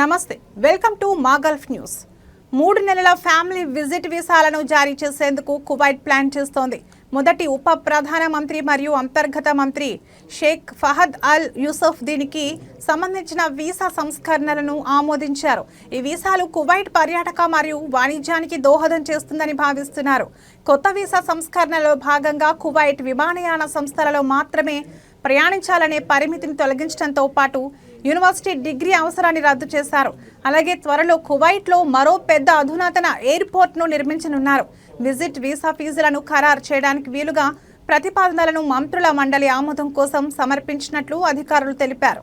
నమస్తే welcome to మా Gulf news. మూడు నెలల ఫ్యామిలీ విజిట్ వీసాలను జారీ చేసేందుకు కువైట్ ప్లాన్ చేస్తోంది. మొదటి ఉప ప్రధానమంత్రి మరియు అంతర్గత మంత్రి షేక్ ఫహద్ అల్ యూసఫ్ దీనికి సంబంధించిన వీసా సంస్కరణలను ఆమోదించారు. ఈ వీసాలు కువైట్ పర్యాటక మరియు వాణిజ్యానికి దోహదం చేస్తుందని భావిస్తున్నారు. కొత్త వీసా సంస్కరణలో భాగంగా కువైట్ విమానయాన సంస్థలలో మాత్రమే ప్రయాణించాలనే పరిమితిని తొలగించడంతో పాటు యూనివర్సిటీ డిగ్రీ అవసరాన్ని రద్దు చేశారు. అలాగే త్వరలో కువైట్లో మరో పెద్ద అధునాతన ఎయిర్పోర్ట్ను నిర్మించనున్నారు. విజిట్ వీసా ఫీజులను ఖరారు చేయడానికి వీలుగా ప్రతిపాదనలను మంత్రుల మండలి ఆమోదం కోసం సమర్పించినట్లు అధికారులు తెలిపారు.